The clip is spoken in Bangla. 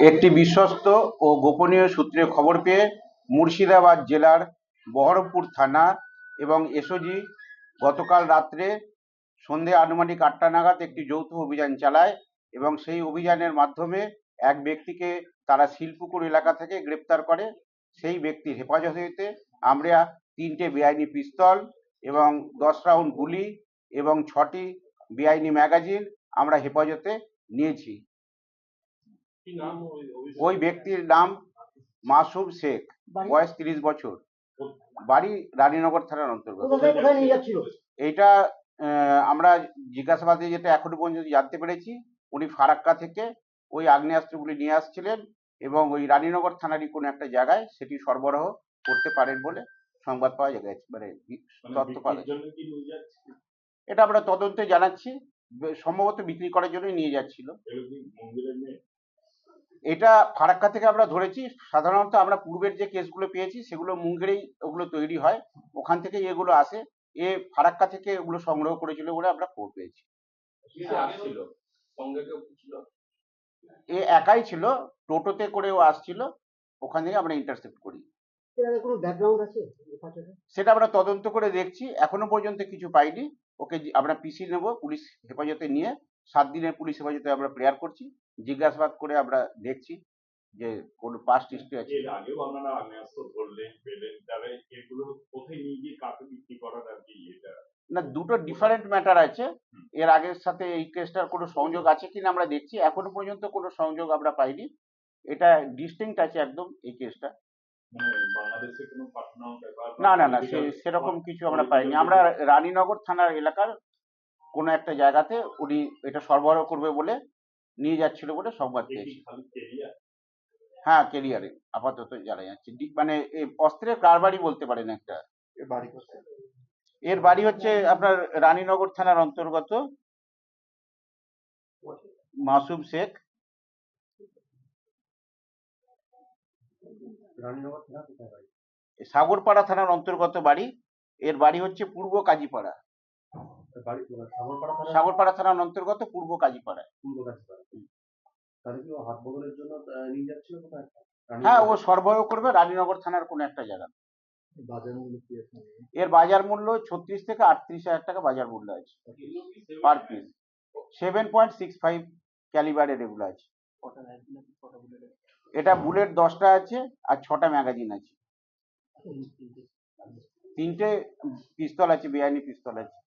একটি বিশ্বস্ত ও গোপনীয় সূত্রে খবর পেয়ে মুর্শিদাবাদ জেলার বহরমপুর থানা এবং এসওজি গতকাল রাত্রে সন্ধে আনুমানিক আটটা নাগাদ একটি যৌথ অভিযান চালায় এবং সেই অভিযানের মাধ্যমে এক ব্যক্তিকে তারা শিলপুকুর এলাকা থেকে গ্রেপ্তার করে। সেই ব্যক্তির হেফাজতে আমরা তিনটে বেআইনি পিস্তল এবং দশ রাউন্ড গুলি এবং ছটি বেআইনি ম্যাগাজিন আমরা হেফাজতে নিয়েছি। ওই ব্যক্তির নাম মাসুম শেখ বয়স তিরিশ বছর। বাড়ি রানীনগর থানার অন্তর্গত। আহ, আমরা জিজ্ঞাসাবাদে যেটা এখনও পর্যন্ত জানতে পেরেছি উনি ফারাক্কা থেকে ওই আগ্নেয়াস্ত্রগুলি নিয়ে আসছিলেন এবং ওই রানীনগর থানারই কোনো একটা জায়গায় সেটি সরবরাহ করতে পারেন বলে সংবাদ পাওয়া গেছে মানে মানে তথ্য পাওয়া? এটা আমরা তদন্তে জানাচ্ছি। সম্ভবত বিক্রি করার জন্যই নিয়ে যাচ্ছিল এগুলো কি মন্দিরের মেয়ে? এটা ফারাক্কা থেকে আমরা ধরেছি সাধারণত আমরা পূর্বের যে কেসগুলো পেয়েছি সেগুলো মুঙ্গেরেই ওগুলো তৈরি হয়। ওখান থেকে এগুলো আসে। এ ফারাক্কা থেকে ওগুলো সংগ্রহ করেছিল বলে আমরা খবর পেয়েছি? এ একাই ছিল টোটোতে করেও আসছিল। ওখান থেকে আমরা ইন্টারসেপ্ট করি। এর কোনো ব্যাকগ্রাউন্ড আছে? এর পাশে? সেটা আমরা তদন্ত করে দেখছি। এখনও পর্যন্ত কিছু পাইনি। ওকে আমরা পিসি নেব পুলিশ হেফাজতে নিয়ে। সাত দিনের পুলিশ হেফাজতে আমরা প্রেয়ার করছি জিজ্ঞাসাবাদ করে আমরা দেখছি যে কোন পাস্ট হিস্ট্রি আছে এর আগেও আপনারা আগ্নেয়াস্ত্র ধরলেন পেলেন তাহলে এগুলো কোথায় নিয়ে গিয়ে কাকে বিক্রি করার আর কি এটা না দুটো ডিফারেন্ট ম্যাটার আছে। এর আগের সাথে এই কেসটার কোনো সংযোগ আছে কিনা আমরা দেখছি এখনও পর্যন্ত কোনো সংযোগ আমরা পাইনি। এটা ডিস্টিংক্ট আছে একদম এই কেসটা মানে না না না সেরকম কিছু আমরা পাইনি। আমরা রানীনগর থানার এলাকার কোনো একটা জায়গাতে উনি এটা সরবরাহ করবে বলে নিয়ে যাচ্ছিল বলে সংবাদ পেয়েছি। হ্যাঁ কেরিয়ারে আপাতত জানা যাচ্ছে মানে এ অস্ত্রের কারবারই বলতে পারেন একটা? এর বাড়ি হচ্ছে। আপনার রানীনগর থানার অন্তর্গত মাসুম শেখ। সাগরপাড়া থানার অন্তর্গত বাড়ি। এর বাড়ি হচ্ছে পূর্ব কাজীপাড়া। সাগরপাড়া থানার অন্তর্গত পূর্ব কাজীপাড়া তাহলে কি ও হাত বদলের জন্য নিয়ে যাচ্ছিল কোথায়? হ্যাঁ ও সরবরাহ করবে রানীনগর থানার কোনো একটা জায়গা। এর বাজার মূল্য ছত্রিশ থেকে আটত্রিশ হাজার টাকা বাজার মূল্য আছে। Per piece seven point six five ক্যালিবারের এগুলো আছে। এটা বুলেট দশটা আছে আর ছটা ম্যাগাজিন আছে। তিনটে পিস্তল আছে বেআইনি পিস্তল আছে।